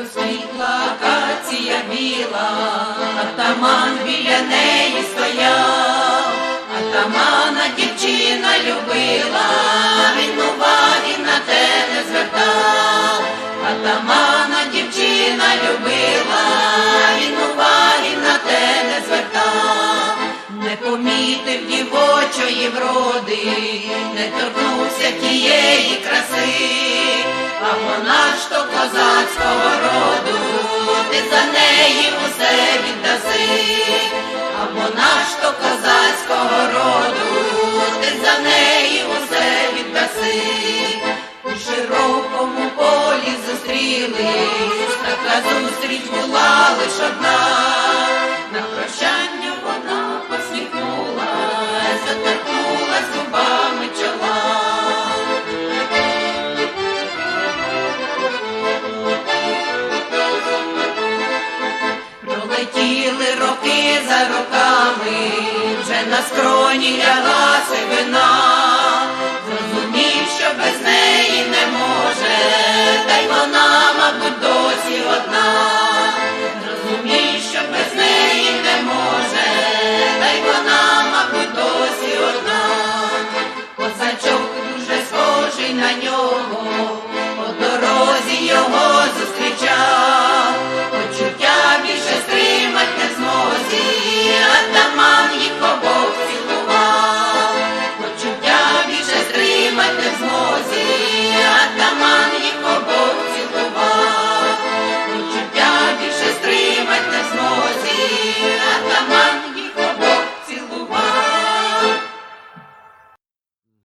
розквітла акація біла, атаман біля неї стояв, атамана дівчина любила, він уваги на те не звертав, атамана дівчина любила, він уваги на те не звертав, не помітив дівочої вроди, не торкнувся тієї краси а вона ж то козацького роду, ти за неї усе віддаси, а вона ж то козацького роду, ти за неї усе віддаси, у широкому полі зустрілись, така зустріч була лиш одна, Пролетіли роки за роками, вже на скроні лягла сивина,